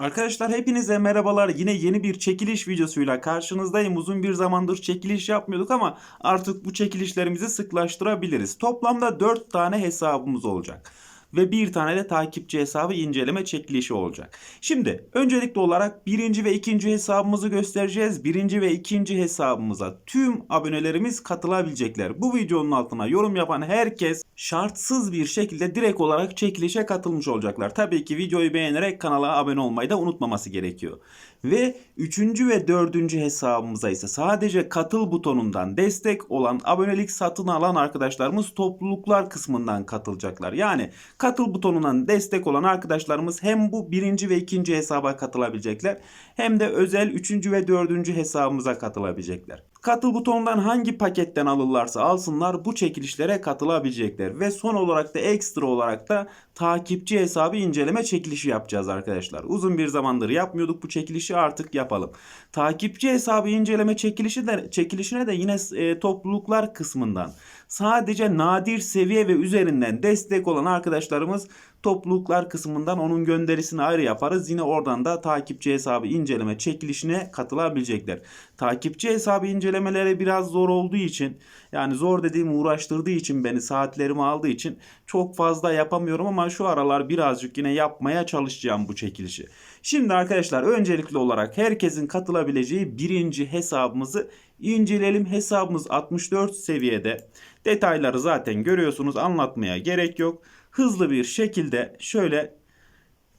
Arkadaşlar hepinize merhabalar. Yine yeni bir çekiliş videosuyla karşınızdayım. Uzun bir zamandır çekiliş yapmıyorduk ama artık bu çekilişlerimizi sıklaştırabiliriz. Toplamda 4 tane hesabımız olacak. Ve bir tane de takipçi hesabı inceleme çekilişi olacak. Şimdi öncelikli olarak birinci ve ikinci hesabımızı göstereceğiz. Birinci ve ikinci hesabımıza tüm abonelerimiz katılabilecekler. Bu videonun altına yorum yapan herkes şartsız bir şekilde direkt olarak çekilişe katılmış olacaklar. Tabii ki videoyu beğenerek kanala abone olmayı da unutmaması gerekiyor. Ve üçüncü ve dördüncü hesabımıza ise sadece katıl butonundan destek olan abonelik satın alan arkadaşlarımız topluluklar kısmından katılacaklar. Yani katıl butonundan destek olan arkadaşlarımız hem bu birinci ve ikinci hesaba katılabilecekler hem de özel üçüncü ve dördüncü hesabımıza katılabilecekler. Katıl butonundan hangi paketten alırlarsa alsınlar bu çekilişlere katılabilecekler. Ve son olarak da ekstra olarak da takipçi hesabı inceleme çekilişi yapacağız arkadaşlar. Uzun bir zamandır yapmıyorduk bu çekilişi artık yapalım. Takipçi hesabı inceleme çekilişi de, çekilişine de yine e, topluluklar kısmından sadece nadir seviye ve üzerinden destek olan arkadaşlarımız topluluklar kısmından onun gönderisini ayrı yaparız. Yine oradan da takipçi hesabı inceleme çekilişine katılabilecekler. Takipçi hesabı incelemeleri biraz zor olduğu için yani zor dediğim uğraştırdığı için beni saatlerimi aldığı için çok fazla yapamıyorum ama şu aralar birazcık yine yapmaya çalışacağım bu çekilişi. Şimdi arkadaşlar öncelikli olarak herkesin katılabileceği birinci hesabımızı inceleyelim. Hesabımız 64 seviyede. Detayları zaten görüyorsunuz anlatmaya gerek yok. Hızlı bir şekilde şöyle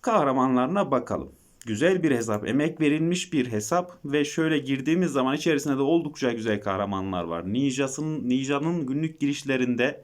kahramanlarına bakalım. Güzel bir hesap, emek verilmiş bir hesap ve şöyle girdiğimiz zaman içerisinde de oldukça güzel kahramanlar var. Ninja'sın, Ninja'nın günlük girişlerinde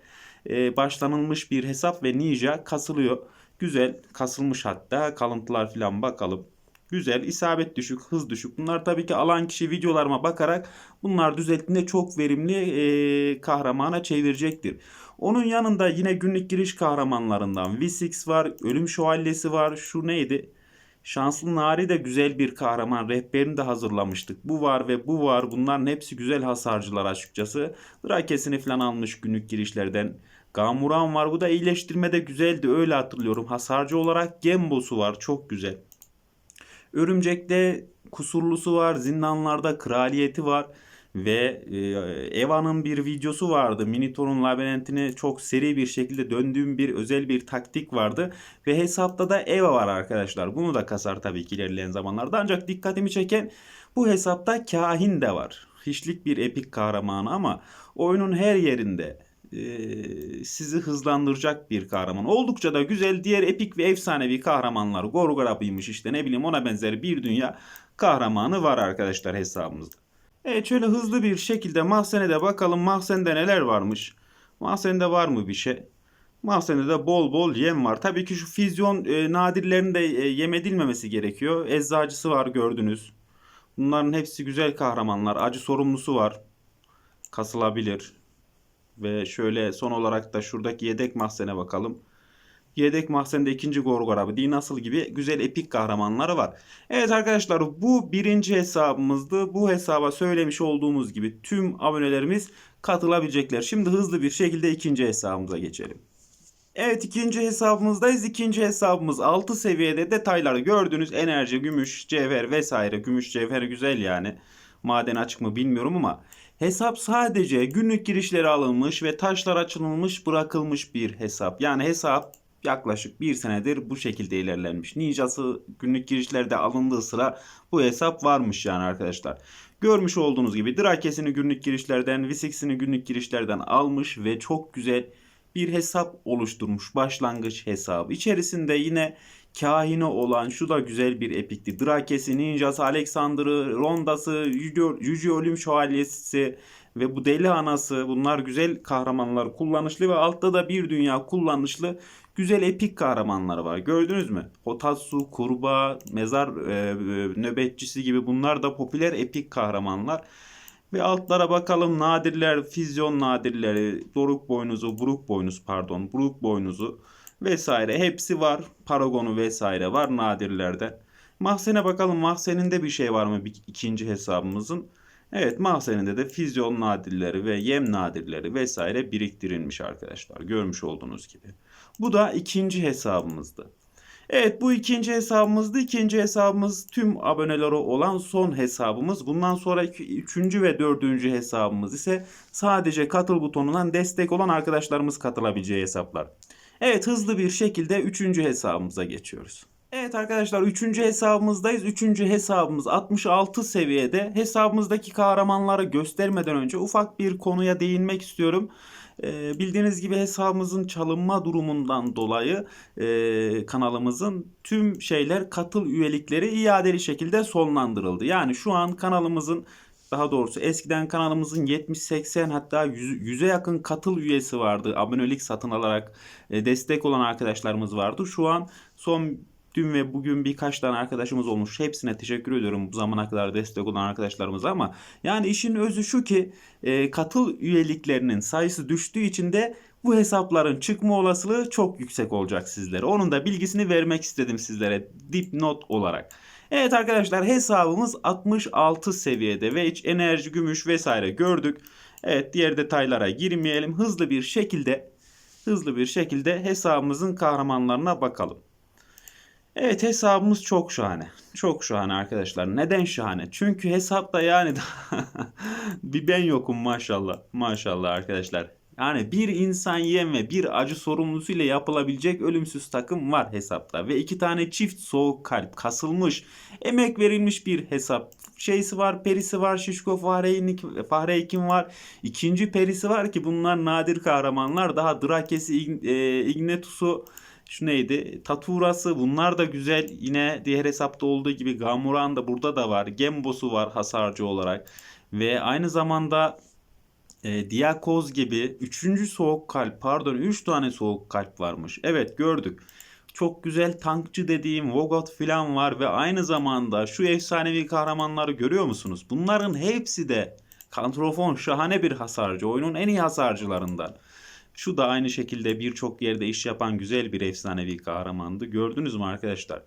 e, başlanılmış bir hesap ve Ninja kasılıyor. Güzel kasılmış hatta kalıntılar falan bakalım. Güzel, isabet düşük, hız düşük. Bunlar tabii ki alan kişi videolarıma bakarak bunlar düzelttiğinde çok verimli e, kahramana çevirecektir. Onun yanında yine günlük giriş kahramanlarından V6 var, Ölüm Şövalyesi var. Şu neydi? Şanslı Nari de güzel bir kahraman. Rehberini de hazırlamıştık. Bu var ve bu var. Bunların hepsi güzel hasarcılar açıkçası. Drakesini falan almış günlük girişlerden. Gamuran var. Bu da iyileştirme de güzeldi. Öyle hatırlıyorum. Hasarcı olarak Gembo'su var. Çok güzel. Örümcek'te kusurlusu var. Zindanlarda kraliyeti var. Ve e, Eva'nın bir videosu vardı. Minotaur'un labirentini çok seri bir şekilde döndüğüm bir özel bir taktik vardı. Ve hesapta da Eva var arkadaşlar. Bunu da kasar tabii ki ilerleyen zamanlarda. Ancak dikkatimi çeken bu hesapta kahin de var. Hiçlik bir epik kahramanı ama oyunun her yerinde sizi hızlandıracak bir kahraman. Oldukça da güzel diğer epik ve efsanevi kahramanlar. Gorgorab'ıymış işte ne bileyim ona benzer bir dünya kahramanı var arkadaşlar hesabımızda. Evet şöyle hızlı bir şekilde mahzene de bakalım mahzende neler varmış. Mahzende var mı bir şey? Mahzende de bol bol yem var. Tabii ki şu füzyon e, nadirlerin de e, yem edilmemesi gerekiyor. Eczacısı var gördünüz. Bunların hepsi güzel kahramanlar. Acı sorumlusu var. Kasılabilir. Ve şöyle son olarak da şuradaki yedek mahzene bakalım. Yedek mahzende ikinci Gorgor abi, Dinasıl gibi güzel epik kahramanları var. Evet arkadaşlar bu birinci hesabımızdı. Bu hesaba söylemiş olduğumuz gibi tüm abonelerimiz katılabilecekler. Şimdi hızlı bir şekilde ikinci hesabımıza geçelim. Evet ikinci hesabımızdayız. İkinci hesabımız 6 seviyede detayları gördünüz. Enerji, gümüş, cevher vesaire. Gümüş, cevher güzel yani. Maden açık mı bilmiyorum ama hesap sadece günlük girişleri alınmış ve taşlar açılmış bırakılmış bir hesap. Yani hesap yaklaşık bir senedir bu şekilde ilerlenmiş. Ninja'sı günlük girişlerde alındığı sıra bu hesap varmış yani arkadaşlar. Görmüş olduğunuz gibi Drakes'ini günlük girişlerden, V6'ini günlük girişlerden almış ve çok güzel bir hesap oluşturmuş. Başlangıç hesabı. İçerisinde yine kahine olan şu da güzel bir epikti. Drakes'i, Ninja'sı, Alexander'ı, Ronda'sı, Yüce, Ölüm Şövalyesi ve bu deli anası bunlar güzel kahramanlar kullanışlı ve altta da bir dünya kullanışlı güzel epik kahramanlar var. Gördünüz mü? Hotatsu, Kurbağa, Mezar e, e, Nöbetçisi gibi bunlar da popüler epik kahramanlar. Ve altlara bakalım nadirler, füzyon nadirleri, doruk boynuzu, buruk boynuz pardon, buruk boynuzu vesaire hepsi var. Paragonu vesaire var nadirlerden. Mahzene bakalım mahzeninde bir şey var mı bir, ikinci hesabımızın. Evet mahzeninde de füzyon nadirleri ve yem nadirleri vesaire biriktirilmiş arkadaşlar. Görmüş olduğunuz gibi. Bu da ikinci hesabımızdı. Evet bu ikinci hesabımızdı. İkinci hesabımız tüm aboneleri olan son hesabımız. Bundan sonra üçüncü ve dördüncü hesabımız ise sadece katıl butonundan destek olan arkadaşlarımız katılabileceği hesaplar. Evet hızlı bir şekilde üçüncü hesabımıza geçiyoruz. Evet arkadaşlar üçüncü hesabımızdayız. Üçüncü hesabımız 66 seviyede. Hesabımızdaki kahramanları göstermeden önce ufak bir konuya değinmek istiyorum. Ee, bildiğiniz gibi hesabımızın çalınma durumundan dolayı e, kanalımızın tüm şeyler katıl üyelikleri iadeli şekilde sonlandırıldı. Yani şu an kanalımızın daha doğrusu eskiden kanalımızın 70-80 hatta 100 100'e yakın katıl üyesi vardı. Abonelik satın alarak e, destek olan arkadaşlarımız vardı. Şu an son dün ve bugün birkaç tane arkadaşımız olmuş. Hepsine teşekkür ediyorum bu zamana kadar destek olan arkadaşlarımıza ama yani işin özü şu ki e, katıl üyeliklerinin sayısı düştüğü için de bu hesapların çıkma olasılığı çok yüksek olacak sizlere. Onun da bilgisini vermek istedim sizlere dipnot olarak. Evet arkadaşlar hesabımız 66 seviyede ve hiç enerji, gümüş vesaire gördük. Evet diğer detaylara girmeyelim. Hızlı bir şekilde hızlı bir şekilde hesabımızın kahramanlarına bakalım. Evet hesabımız çok şahane. Çok şahane arkadaşlar. Neden şahane? Çünkü hesapta yani bir ben yokum maşallah. Maşallah arkadaşlar. Yani bir insan yem ve bir acı sorumlusu ile yapılabilecek ölümsüz takım var hesapta. Ve iki tane çift soğuk kalp kasılmış, emek verilmiş bir hesap. Şeysi var, perisi var, şişko fahre, fahre hekim var. İkinci perisi var ki bunlar nadir kahramanlar. Daha Drakes'i, İg- Ignetus'u, şu neydi? Taturası bunlar da güzel. Yine diğer hesapta olduğu gibi Gamuran da burada da var. Gembos'u var hasarcı olarak. Ve aynı zamanda e, Diakoz gibi 3. soğuk kalp pardon 3 tane soğuk kalp varmış. Evet gördük. Çok güzel tankçı dediğim Vogot filan var ve aynı zamanda şu efsanevi kahramanları görüyor musunuz? Bunların hepsi de Kantrofon şahane bir hasarcı. Oyunun en iyi hasarcılarından. Şu da aynı şekilde birçok yerde iş yapan güzel bir efsanevi kahramandı. Gördünüz mü arkadaşlar?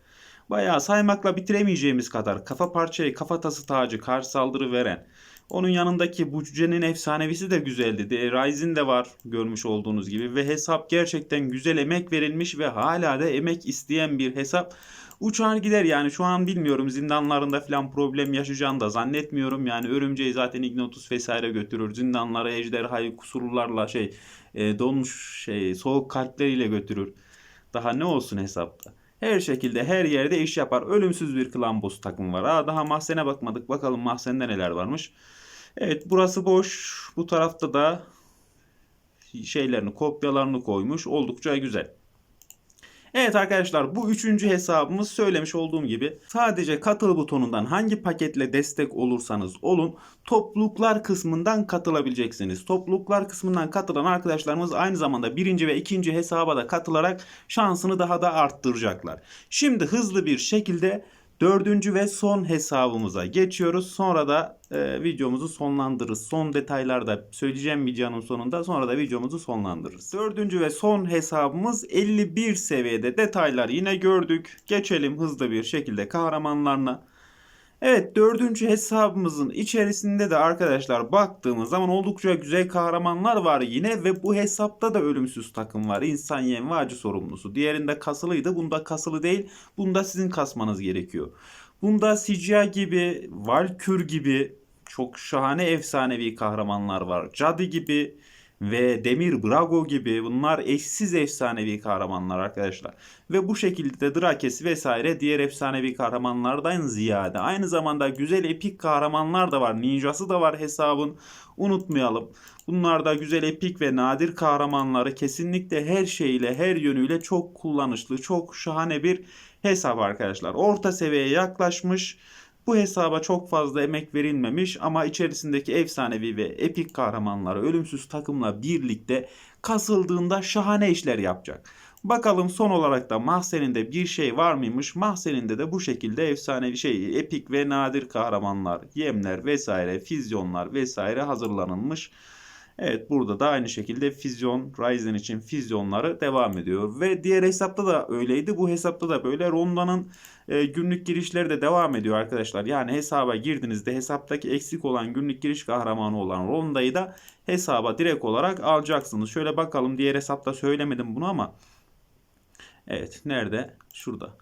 Bayağı saymakla bitiremeyeceğimiz kadar kafa parçayı kafatası tacı karşı saldırı veren. Onun yanındaki bu cücenin efsanevisi de güzeldi. De, Ryzen de var görmüş olduğunuz gibi ve hesap gerçekten güzel emek verilmiş ve hala da emek isteyen bir hesap. Uçar gider yani şu an bilmiyorum zindanlarında falan problem yaşayacağını da zannetmiyorum. Yani örümceği zaten Ignotus vesaire götürür. Zindanlara ejderhayı kusurlarla şey e, donmuş şey soğuk kalpleriyle götürür. Daha ne olsun hesapta. Her şekilde her yerde iş yapar. Ölümsüz bir klan boss takım var. Aa, daha mahzene bakmadık. Bakalım mahzende neler varmış. Evet burası boş. Bu tarafta da şeylerini kopyalarını koymuş. Oldukça güzel. Evet arkadaşlar bu üçüncü hesabımız söylemiş olduğum gibi sadece katıl butonundan hangi paketle destek olursanız olun topluluklar kısmından katılabileceksiniz. Topluluklar kısmından katılan arkadaşlarımız aynı zamanda birinci ve ikinci hesaba da katılarak şansını daha da arttıracaklar. Şimdi hızlı bir şekilde dördüncü ve son hesabımıza geçiyoruz. Sonra da e, videomuzu sonlandırırız. Son detaylarda söyleyeceğim videonun sonunda sonra da videomuzu sonlandırırız. Dördüncü ve son hesabımız 51 seviyede detaylar yine gördük. Geçelim hızlı bir şekilde kahramanlarına. Evet dördüncü hesabımızın içerisinde de arkadaşlar baktığımız zaman oldukça güzel kahramanlar var yine ve bu hesapta da ölümsüz takım var. İnsan yem ve acı sorumlusu. Diğerinde kasılıydı. Bunda kasılı değil. Bunda sizin kasmanız gerekiyor. Bunda Sicya gibi, Valkür gibi çok şahane efsanevi kahramanlar var. Cadı gibi ve Demir Brago gibi bunlar eşsiz efsanevi kahramanlar arkadaşlar. Ve bu şekilde de Drakes vesaire diğer efsanevi kahramanlardan ziyade aynı zamanda güzel epik kahramanlar da var. Ninjası da var hesabın. Unutmayalım. Bunlar da güzel epik ve nadir kahramanları kesinlikle her şeyle her yönüyle çok kullanışlı, çok şahane bir hesap arkadaşlar. Orta seviyeye yaklaşmış. Bu hesaba çok fazla emek verilmemiş ama içerisindeki efsanevi ve epik kahramanları ölümsüz takımla birlikte kasıldığında şahane işler yapacak. Bakalım son olarak da mahzeninde bir şey var mıymış? Mahzeninde de bu şekilde efsanevi şey epik ve nadir kahramanlar, yemler vesaire, fizyonlar vesaire hazırlanılmış. Evet burada da aynı şekilde füzyon Ryzen için füzyonları devam ediyor. Ve diğer hesapta da öyleydi. Bu hesapta da böyle Ronda'nın e, günlük girişleri de devam ediyor arkadaşlar. Yani hesaba girdiğinizde hesaptaki eksik olan günlük giriş kahramanı olan Ronda'yı da hesaba direkt olarak alacaksınız. Şöyle bakalım diğer hesapta söylemedim bunu ama Evet nerede? Şurada.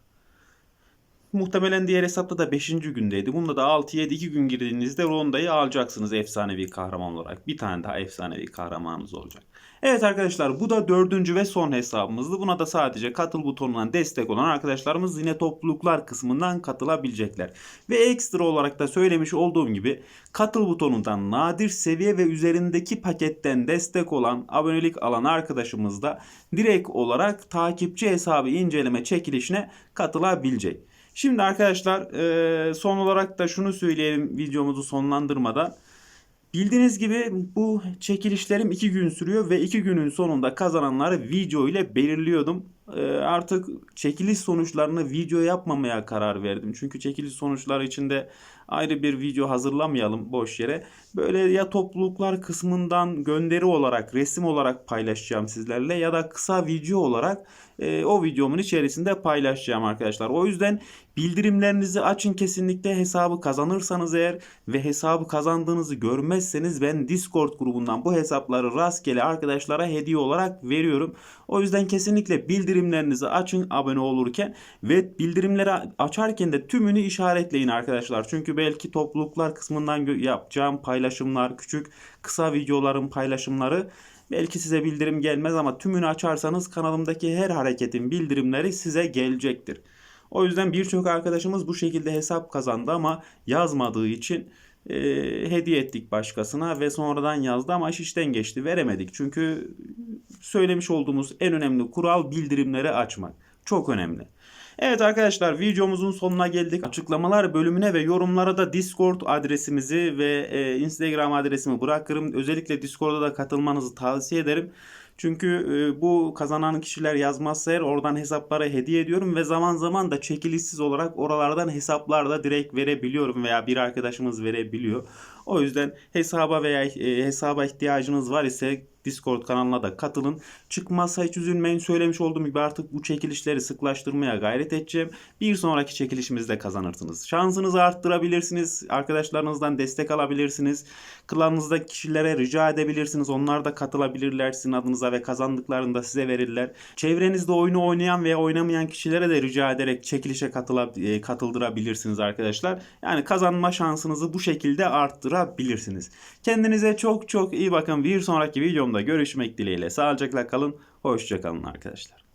Muhtemelen diğer hesapta da 5. gündeydi. Bunda da 6-7-2 gün girdiğinizde Ronda'yı alacaksınız efsanevi kahraman olarak. Bir tane daha efsanevi kahramanınız olacak. Evet arkadaşlar bu da dördüncü ve son hesabımızdı. Buna da sadece katıl butonundan destek olan arkadaşlarımız yine topluluklar kısmından katılabilecekler. Ve ekstra olarak da söylemiş olduğum gibi katıl butonundan nadir seviye ve üzerindeki paketten destek olan abonelik alan arkadaşımız da direkt olarak takipçi hesabı inceleme çekilişine katılabilecek. Şimdi arkadaşlar eee, son olarak da şunu söyleyelim videomuzu sonlandırmadan. Bildiğiniz gibi bu çekilişlerim 2 gün sürüyor ve 2 günün sonunda kazananları video ile belirliyordum. Ee, artık çekiliş sonuçlarını video yapmamaya karar verdim. Çünkü çekiliş sonuçları içinde ayrı bir video hazırlamayalım boş yere. Böyle ya topluluklar kısmından gönderi olarak, resim olarak paylaşacağım sizlerle ya da kısa video olarak e, o videomun içerisinde paylaşacağım arkadaşlar. O yüzden bildirimlerinizi açın kesinlikle hesabı kazanırsanız eğer ve hesabı kazandığınızı görmezseniz ben Discord grubundan bu hesapları rastgele arkadaşlara hediye olarak veriyorum. O yüzden kesinlikle bildirimlerinizi açın abone olurken ve bildirimleri açarken de tümünü işaretleyin arkadaşlar. Çünkü belki topluluklar kısmından yapacağım paylaşımlar, küçük kısa videoların paylaşımları belki size bildirim gelmez ama tümünü açarsanız kanalımdaki her hareketin bildirimleri size gelecektir. O yüzden birçok arkadaşımız bu şekilde hesap kazandı ama yazmadığı için e, hediye ettik başkasına ve sonradan yazdı ama iş işten geçti veremedik. Çünkü söylemiş olduğumuz en önemli kural bildirimleri açmak. Çok önemli. Evet arkadaşlar videomuzun sonuna geldik. Açıklamalar bölümüne ve yorumlara da Discord adresimizi ve e, Instagram adresimi bırakırım. Özellikle Discord'a da katılmanızı tavsiye ederim. Çünkü e, bu kazanan kişiler yazmazsa eğer oradan hesaplara hediye ediyorum ve zaman zaman da çekilişsiz olarak oralardan hesaplar da direkt verebiliyorum veya bir arkadaşımız verebiliyor. O yüzden hesaba veya e, hesaba ihtiyacınız var ise Discord kanalına da katılın. Çıkmazsa hiç üzülmeyin. Söylemiş olduğum gibi artık bu çekilişleri sıklaştırmaya gayret edeceğim. Bir sonraki çekilişimizde kazanırsınız. Şansınızı arttırabilirsiniz. Arkadaşlarınızdan destek alabilirsiniz. Klanınızdaki kişilere rica edebilirsiniz. Onlar da katılabilirler sizin adınıza ve kazandıklarında size verirler. Çevrenizde oyunu oynayan veya oynamayan kişilere de rica ederek çekilişe katıla, e, katıldırabilirsiniz arkadaşlar. Yani kazanma şansınızı bu şekilde arttırabilirsiniz. Kendinize çok çok iyi bakın. Bir sonraki videomda görüşmek dileğiyle. Sağlıcakla kalın. Hoşçakalın arkadaşlar.